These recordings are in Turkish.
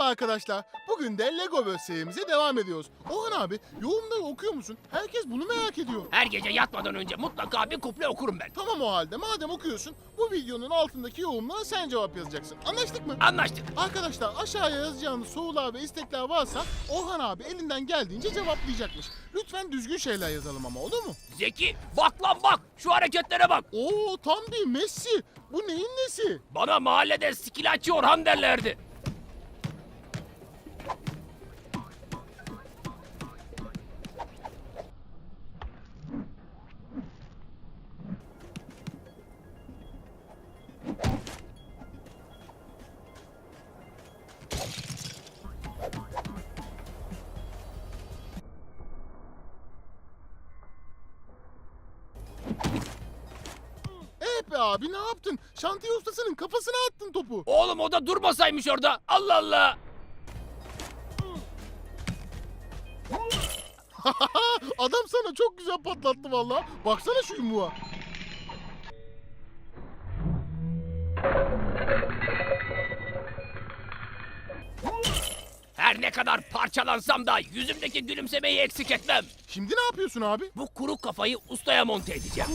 Merhaba arkadaşlar. Bugün de Lego Böz serimize devam ediyoruz. Orhan abi yorumları okuyor musun? Herkes bunu merak ediyor. Her gece yatmadan önce mutlaka bir kuple okurum ben. Tamam o halde madem okuyorsun bu videonun altındaki yorumlara sen cevap yazacaksın. Anlaştık mı? Anlaştık. Arkadaşlar aşağıya yazacağınız sorular ve istekler varsa Orhan abi elinden geldiğince cevaplayacakmış. Lütfen düzgün şeyler yazalım ama olur mu? Zeki bak lan bak şu hareketlere bak. Oo tam bir Messi. Bu neyin nesi? Bana mahallede skilaççı Orhan derlerdi. Abi ne yaptın? Şantiye ustasının kafasına attın topu. Oğlum o da durmasaymış orada. Allah Allah. Adam sana çok güzel patlattı valla. Baksana şu yumuğa. Her ne kadar parçalansam da yüzümdeki gülümsemeyi eksik etmem. Şimdi ne yapıyorsun abi? Bu kuru kafayı ustaya monte edeceğim.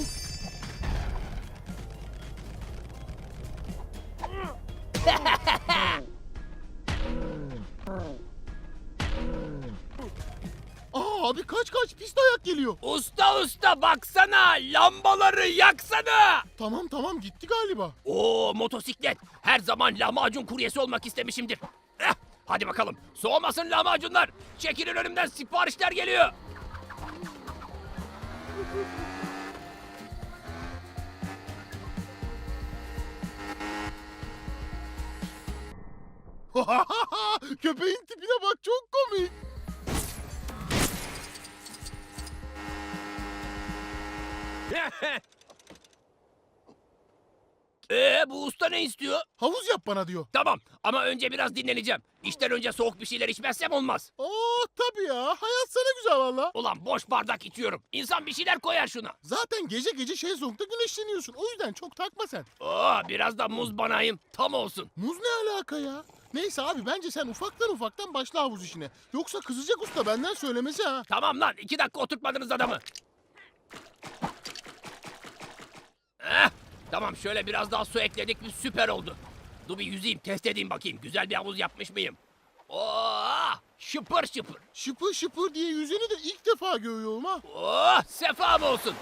Aa abi kaç kaç pis dayak geliyor. Usta usta baksana lambaları yaksana. Tamam tamam gitti galiba. Oo motosiklet. Her zaman lahmacun kuryesi olmak istemişimdir. Eh, hadi bakalım. Soğumasın lahmacunlar. Çekilin önümden siparişler geliyor. Köpeğin tipine bak çok komik. Ee bu usta ne istiyor? Havuz yap bana diyor. Tamam ama önce biraz dinleneceğim. İşten önce soğuk bir şeyler içmezsem olmaz. Oo tabii ya hayat sana güzel valla. Ulan boş bardak içiyorum. İnsan bir şeyler koyar şuna. Zaten gece gece şezlongda güneşleniyorsun. O yüzden çok takma sen. Oo biraz da muz banayım. Tam olsun. Muz ne alaka ya? Neyse abi bence sen ufaktan ufaktan başla havuz işine. Yoksa kızacak usta benden söylemesi ha. Tamam lan iki dakika oturtmadınız adamı. Eh, tamam şöyle biraz daha su ekledik mi süper oldu. Dur bir yüzeyim test edeyim bakayım. Güzel bir havuz yapmış mıyım? Oo, şıpır şıpır. Şıpır şıpır diye yüzeni de ilk defa görüyorum ha. Oh, sefam olsun.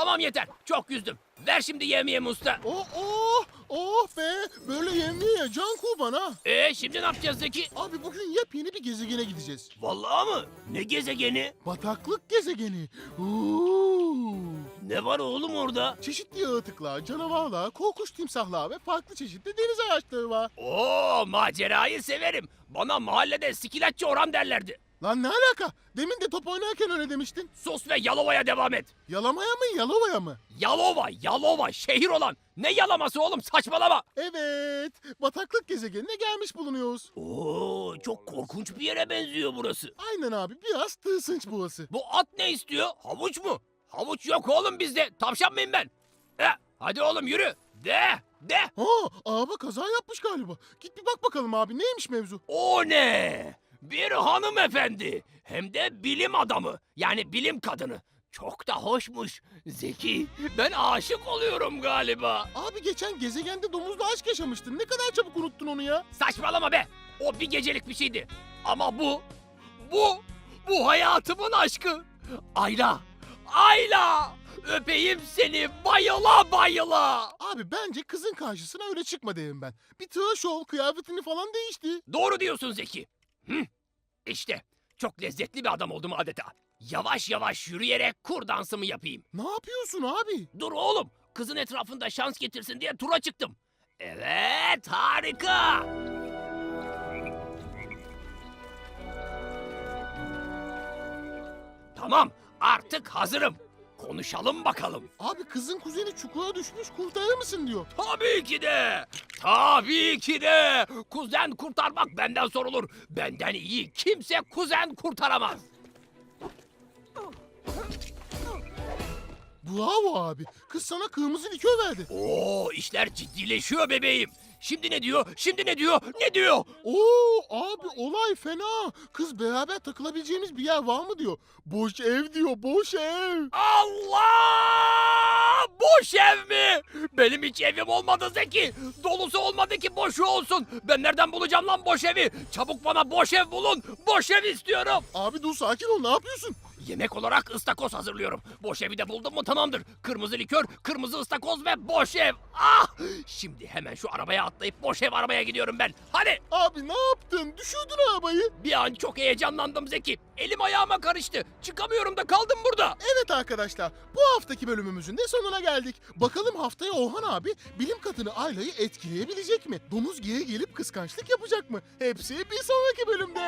Tamam yeter. Çok yüzdüm. Ver şimdi yemeğimi usta. Oh oh oh be böyle yemliğe can kurban ha. Ee şimdi ne yapacağız Zeki? Abi bugün yepyeni bir gezegene gideceğiz. Vallahi mı? Ne gezegeni? Bataklık gezegeni. Oo. Ne var oğlum orada? Çeşitli yaratıklar, canavarlar, korkunç timsahlar ve farklı çeşitli deniz araçları var. Oo macerayı severim. Bana mahallede sikilatçı Orhan derlerdi. Lan ne alaka? Demin de top oynarken öyle demiştin. Sus ve Yalova'ya devam et. Yalamaya mı Yalova'ya mı? Yalova, Yalova, şehir olan. Ne yalaması oğlum saçmalama. Evet, bataklık gezegenine gelmiş bulunuyoruz. Oo çok korkunç bir yere benziyor burası. Aynen abi, biraz tırsınç burası. Bu at ne istiyor? Havuç mu? Havuç yok oğlum bizde. Tavşan mıyım ben? Eh, hadi oğlum yürü. De, de. Ha, araba kaza yapmış galiba. Git bir bak bakalım abi, neymiş mevzu? O ne? Bir hanımefendi. Hem de bilim adamı. Yani bilim kadını. Çok da hoşmuş. Zeki, ben aşık oluyorum galiba. Abi geçen gezegende domuzla aşk yaşamıştın. Ne kadar çabuk unuttun onu ya? Saçmalama be. O bir gecelik bir şeydi. Ama bu, bu, bu hayatımın aşkı. Ayla, Ayla. Öpeyim seni bayıla bayıla. Abi bence kızın karşısına öyle çıkma derim ben. Bir tıraş ol, kıyafetini falan değişti. Doğru diyorsun Zeki. Hı? İşte çok lezzetli bir adam oldum adeta. Yavaş yavaş yürüyerek kur dansımı yapayım. Ne yapıyorsun abi? Dur oğlum. Kızın etrafında şans getirsin diye tura çıktım. Evet harika. Tamam artık hazırım. Konuşalım bakalım. Abi kızın kuzeni çukura düşmüş kurtarır mısın diyor. Tabii ki de. Tabii ki de. Kuzen kurtarmak benden sorulur. Benden iyi kimse kuzen kurtaramaz. Bravo abi. Kız sana kırmızı likör verdi. Oo işler ciddileşiyor bebeğim. Şimdi ne diyor? Şimdi ne diyor? Ne diyor? Oo abi olay fena. Kız beraber takılabileceğimiz bir yer var mı diyor. Boş ev diyor boş ev. Allah! Boş ev mi? Benim hiç evim olmadı Zeki. Dolusu olmadı ki boşu olsun. Ben nereden bulacağım lan boş evi? Çabuk bana boş ev bulun. Boş ev istiyorum. Abi dur sakin ol ne yapıyorsun? Yemek olarak ıstakoz hazırlıyorum. Boş evi de buldum mu tamamdır. Kırmızı likör, kırmızı ıstakoz ve boş ev. Ah! Şimdi hemen şu arabaya atlayıp boş ev arabaya gidiyorum ben. Hadi! Abi ne yaptın? Düşürdün arabayı. Bir an çok heyecanlandım Zeki. Elim ayağıma karıştı. Çıkamıyorum da kaldım burada. Evet arkadaşlar bu haftaki bölümümüzün de sonuna geldik. Bakalım haftaya Orhan abi bilim kadını Ayla'yı etkileyebilecek mi? Domuz geri gelip kıskançlık yapacak mı? Hepsi bir sonraki bölümde.